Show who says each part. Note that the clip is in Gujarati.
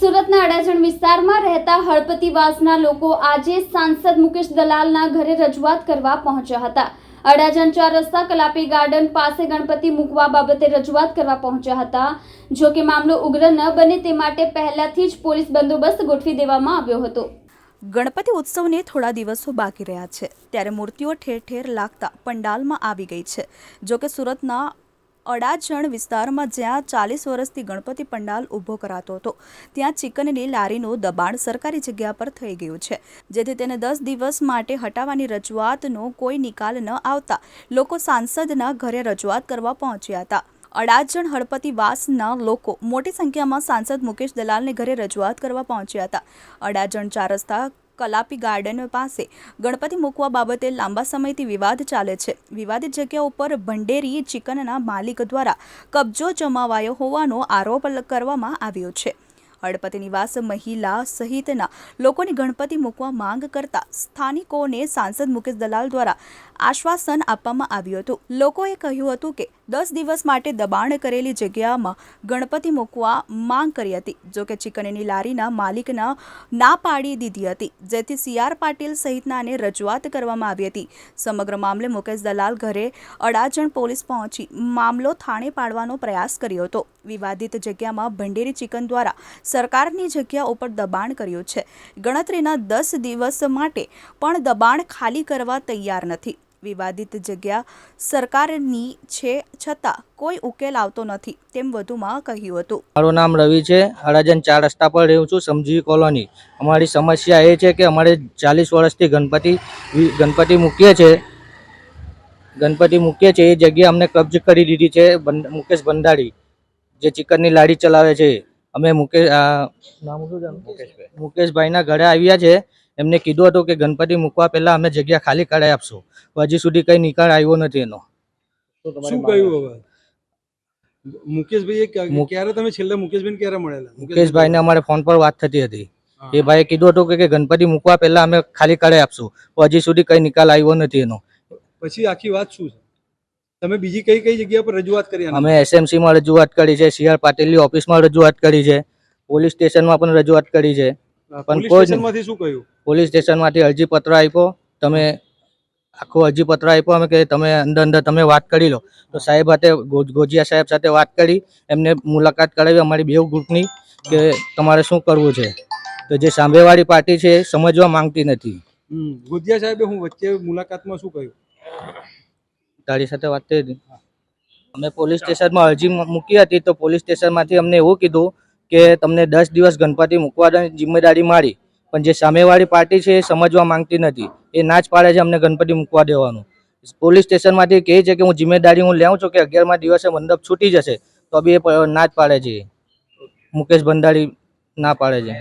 Speaker 1: સુરતના અડાજણ વિસ્તારમાં રહેતા હળપતિવાસના લોકો આજે સાંસદ મુકેશ દલાલના ઘરે રજૂઆત કરવા પહોંચ્યા હતા. અડાજણ ચાર રસ્તા કલાપી ગાર્ડન પાસે ગણપતિ મૂકવા બાબતે રજૂઆત કરવા પહોંચ્યા હતા. જો કે મામલો ઉગ્ર ન બને તે માટે પહેલાથી જ પોલીસ બંદોબસ્ત ગોઠવી દેવામાં આવ્યો હતો.
Speaker 2: ગણપતિ ઉત્સવને થોડા દિવસો બાકી રહ્યા છે. ત્યારે મૂર્તિઓ ઠેર ઠેર લાગતા પંડાલમાં આવી ગઈ છે. જો કે સુરતના અડાજણ વિસ્તારમાં જ્યાં ચાલીસ વર્ષથી ગણપતિ પંડાલ ઊભો કરાતો હતો, ત્યાં ચિકનની લારીનું દબાણ સરકારી જગ્યા પર થઈ ગયું છે, જેથી તેને દસ દિવસ માટે હટાવવાની રજૂઆતનો કોઈ નિકાલ ન આવતા લોકો સાંસદના ઘરે રજૂઆત કરવા પહોંચ્યા હતા. અડાજણ હળપતિવાસના લોકો મોટી સંખ્યામાં સાંસદ મુકેશ દલાલને ઘરે રજૂઆત કરવા પહોંચ્યા હતા. અડાજણ ચાર રસ્તા કલાપી ગાર્ડન પાસે. ગણપતિ મૂકવા બાબતે લાંબા સમયથી વિવાદ ચાલે છે. વિવાદિત જગ્યા ઉપર ભંડેરી ચિકનના માલિક દ્વારા કબજો જમાવાયો હોવાનો આરોપ કરવામાં આવ્યો છે. હળપતિ નિવાસ મહિલા સહિતના લોકોની ગણપતિ મૂકવા માંગ કરતા સ્થાનિકોને સાંસદ મુકેશ દલાલ દ્વારા આશ્વાસન આપવામાં આવ્યું હતું. લોકોએ કહ્યું હતું કે દસ દિવસ માટે દબાણ કરેલી જગ્યામાં ગણપતિ મૂકવા માંગ કરી હતી જોકે ચિકનની લારીના માલિકના ના પાડી દીધી હતી. જેથી સી આર પાટીલ સહિતનાને રજૂઆત કરવામાં આવી હતી. સમગ્ર મામલે મુકેશ દલાલ ઘરે અડાજણ પોલીસ પહોંચી મામલો થાણે પાડવાનો પ્રયાસ કર્યો હતો. વિવાદિત જગ્યામાં ભંડેરી ચિકન દ્વારા સરકારની જગ્યા ઉપર દબાણ કર્યું છે. ગણતરીના દસ દિવસ માટે પણ દબાણ ખાલી કરવા તૈયાર નથી. વિવાદિત જગ્યા સરકારની છે છતાં કોઈ ઉકેલ આવતો નથી, તેમ વધુમાં કહ્યું હતું.
Speaker 3: મારું નામ રવિ છે. અડાજન ચાર રસ્તા પર રહું છું સમજી કોલોની. અમારી સમસ્યા એ છે કે અમારે ચાલીસ વર્ષથી ગણપતિ ગણપતિ મૂકીએ છે. ગણપતિ મૂકીએ છે, એ જગ્યા અમને કબજ કરી દીધી છે મુકેશ ભંડારી, જે ચિકનની લાડી ચલાવે છે. અમે મુકેશ મુકેશભાઈના ઘરે આવ્યા છે. એમને કીધું હતું કે ગણપતિ મૂકવા પહેલા અમે જગ્યા ખાલી કરાવી આપશું. હજી સુધી કઈ નિકાલ આવ્યો નથી એનો.
Speaker 4: શું કહ્યું હવે? મુકેશભાઈ ક્યારે તમે છેલ્લે મુકેશભાઈ ક્યારે મળેલા?
Speaker 3: અમારે ફોન પર વાત થતી હતી. એ ભાઈએ કીધું હતું કે કે ગણપતિ મૂકવા પહેલા અમે ખાલી કરાવી આપશું. પણ હજી સુધી કઈ નિકાલ આવ્યો નથી એનો.
Speaker 4: પછી આખી વાત શું છે? તમે બીજી કઈ કઈ જગ્યા પર રજૂઆત કરી
Speaker 3: અમે એસએમસી માં રજૂઆત કરી છે સીઆર પાટીલની ઓફિસમાં રજૂઆત કરી છે પોલીસ સ્ટેશનમાં પણ રજૂઆત કરી છે. પણ
Speaker 4: પોલીસ
Speaker 3: કોઈ
Speaker 4: સ્ટેશનમાંથી શું કહ્યું?
Speaker 3: પોલીસ સ્ટેશનમાંથી અરજી પત્ર આપ્યો તમે આખો અરજી પત્ર આપ્યો અમે કે તમે અંદર અંદર તમે વાત કરી લો. તો સાહેબ સાથે ગોજિયા સાહેબ સાથે વાત કરી એમને મુલાકાત કરાવી અમારી બેવ ગ્રુપની કે તમારે શું કરવું છે. તો જે સાંભેવાળી પાર્ટી છે એ સમજવા માંગતી નથી.
Speaker 4: ગુજિયા સાહેબે હું વચ્ચે મુલાકાતમાં શું કહ્યું?
Speaker 3: તારી સાથે વાત થઈ હતી અમે પોલીસ સ્ટેશનમાં અરજી મૂકી હતી તો પોલીસ સ્ટેશનમાંથી અમને એવું કીધું કે તમને દસ દિવસ ગણપતિ મૂકવાની જિમ્મેદારી મારી, પણ જે સામેવાળી પાર્ટી છે એ સમજવા માંગતી નથી. એ ના જ પાડે છે અમને ગણપતિ મૂકવા દેવાનું. પોલીસ સ્ટેશનમાંથી કહે છે કે હું જિમ્મેદારી હું લેઉં છું કે અગિયારમાં દિવસે મંડપ છૂટી જશે, તો બી એ ના જ પાડે છે. મુકેશ ભંડારી ના પાડે છે.